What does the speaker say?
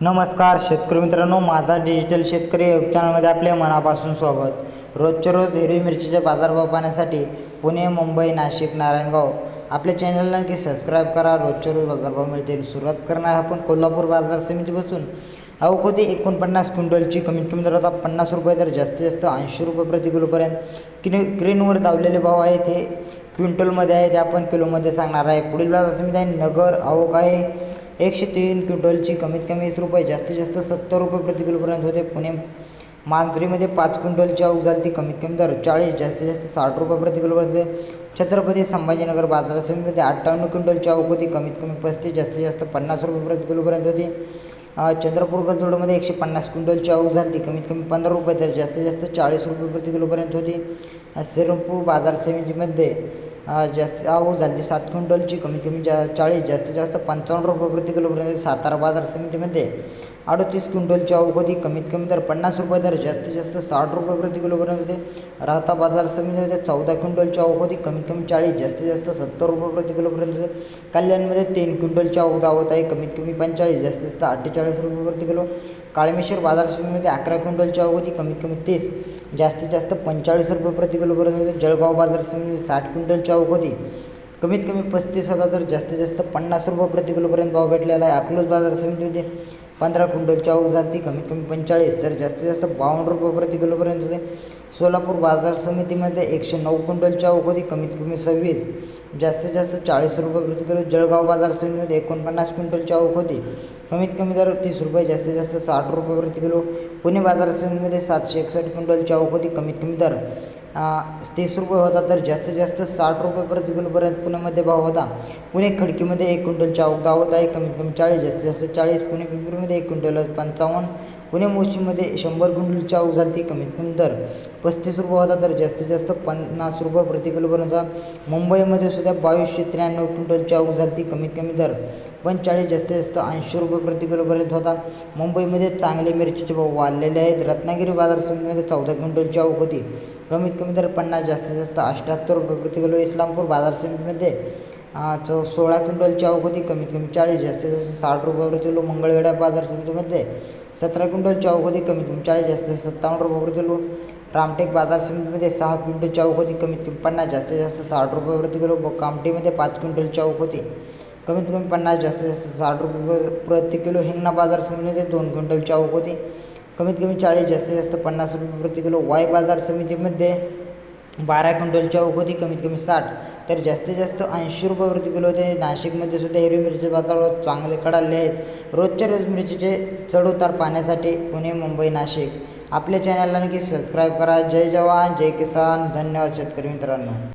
नमस्कार शेतकरी मित्रांनो माझा डिजिटल शेतकरी यूट्यूब चॅनलमध्ये आपले मनापासून स्वागत. रोजच्या रोज हिरवी मिरचीचे बाजारभाव पाहण्यासाठी पुणे मुंबई नाशिक नारायणगाव. आपल्या चॅनलला नक्की सबस्क्राईब करा. रोजच्या रोज बाजारभाव मिळतील. सुरुवात करणार आपण कोल्हापूर बाजार समितीपासून. अवकोती एकोणपन्नास क्विंटलची कमीत कमी दर आता पन्नास रुपये तर जास्तीत जास्त ऐंशी रुपये प्रति किलोपर्यंत किन क्रेनवर दावलेले भाव आहेत हे. क्विंटलमध्ये आहे ते आपण किलोमध्ये सांगणार आहे. पुढील बाजार समिती आहे नगर आवक आहे. एकशे तीन क्विंटलची कमीत कमी वीस रुपये जास्तीत जास्त सत्तर रुपये प्रति किलोपर्यंत होते. पुणे मांजरीमध्ये पाच क्विंटलची आवक झाली ती कमीत कमी दर चाळीस जास्तीत जास्त साठ रुपये प्रति किलोपर्यंत होते. छत्रपती संभाजीनगर बाजार समितीमध्ये अठ्ठावन्न क्विंटलची आवक होती कमीत कमी पस्तीस जास्तीत जास्त पन्नास रुपये प्रति किलोपर्यंत होती चंद्रपूर गजोडमध्ये एकशे पन्नास क्विंटलची आवक झाली ती कमीत कमी पंधरा रुपये तर जास्तीत जास्त चाळीस रुपये प्रति किलोपर्यंत होती श्रीरामपूर बाजार समितीमध्ये जास्त आवक झाली. सात क्विंटलची कमीत कमी जा चाळीस जास्तीत जास्त पंचावन्न रुपये प्रति किलोपर्यंत सातारा बाजार समितीमध्ये अडतीस क्विंटलची आवक होती कमीत कमी दर पन्नास रुपये दर जास्तीत जास्त साठ रुपये प्रति किलोपर्यंत होते. राहता बाजार समितीमध्ये चौदा क्विंटलची आवक होती कमीत कमी चाळीस जास्तीत जास्त सत्तर रुपये प्रति किलोपर्यंत होते. कल्याणमध्ये तीन क्विंटलची आवक दावत आहे कमीत कमी पंचेचाळीस जास्तीत जास्त अठ्ठेचाळीस रुपये प्रति किलो. काळमेश्वर बाजार समितीमध्ये अकरा क्विंटलची आवक होती कमीत कमी तीस जास्तीत जास्त पंचेचाळीस रुपये प्रति किलोपर्यंत होते. जळगाव बाजार समितीमध्ये साठ क्विंटलची आवक होती कमीत कमी पस्तीस हजार तर जास्तीत जास्त पन्नास रुपये प्रति किलोपर्यंत भाव भेटलेला आहे. अकलूज बाजार समितीमध्ये पंधरा क्विंटलची आवक झाली कमीत कमी पंचेचाळीस तर जास्तीत जास्त बावन्न रुपये प्रति किलोपर्यंत होते. सोलापूर बाजार समितीमध्ये एकशे नऊ क्विंटलची आवक होती. कमीत कमी सव्वीस जास्तीत जास्त चाळीस रुपये प्रति किलो. जळगाव बाजार समितीमध्ये एकोणपन्नास क्विंटलची आवक होती. कमीत कमी दर तीस रुपये जास्तीत जास्त साठ रुपये प्रति किलो. पुणे बाजार समितीमध्ये सातशे एकसष्ट क्विंटलची आवक होती. कमीत कमी दर तीस रुपये होता तर जास्तीत जास्त साठ रुपये प्रति किलोपर्यंत पुण्यामध्ये भाव होता. पुणे खडकीमध्ये एक क्विंटलच्या आवक दावत आहे कमीत कमी चाळीस जास्तीत जास्त चाळीस. पुणे पिंपरीमध्ये एक क्विंटल पंचावन्न. पुणे मोशीमध्ये शंभर क्विंटलची आवक झाली कमीत कमी दर. पस्तीस रुपये होता तर जास्तीत जास्त पन्नास रुपये प्रति किलोपर्यंतचा. मुंबईमध्ये सुद्धा बावीसशे त्र्याण्णव क्विंटलची आवक झाली कमीत कमी दर. पंचेचाळीस जास्तीत जास्त ऐंशी रुपये प्रति किलोपर्यंत होता. मुंबईमध्ये चांगले मिरचीचे भाव वाढलेले आहेत. रत्नागिरी बाजार समितीमध्ये चौदा क्विंटलची आवक होती. कमीत कमी तर पन्नास जास्तीत जास्त अठ्ठ्याहत्तर रुपये प्रति किलो इस्लामपूर बाजार समितीमध्ये चौ सोळा क्विंटलची आवक होती. कमीत कमी चाळीस जास्तीत जास्त साठ रुपये प्रति किलो मंगळवेढा बाजार समितीमध्ये सतरा क्विंटलची आवक होती. कमीत कमी चाळीस जास्तीत जास्त सत्तावन्न रुपये प्रति किलो रामटेक बाजार समितीमध्ये सहा क्विंटलची आवक होती. कमीत कमी पन्नास जास्तीत जास्त साठ रुपये प्रति किलो ब- कामठीमध्ये पाच क्विंटलची आवक होती. कमीत कमी पन्नास जास्तीत जास्त साठ रुपये प्रति किलो हिंगणा बाजार समितीमध्ये दोन क्विंटलची आवक होती. कमीत कमी चाळीस जास्तीत जास्त पन्नास रुपये प्रति किलो वाय बाजार समितीमध्ये बारा क्विंटलच्या आवक होती कमीत कमी साठ तर जास्तीत जास्त ऐंशी रुपये प्रति किलो होते. नाशिकमध्ये सुद्धा हिरवी मिरची बाजार चांगले कडाले आहेत. रोजच्या रोज मिरचीचे चढउतार पाहण्यासाठी पुणे मुंबई नाशिक. आपल्या चॅनलला नक्की सबस्क्राईब करा. जय जवान जय किसान. धन्यवाद शेतकरी मित्रांनो.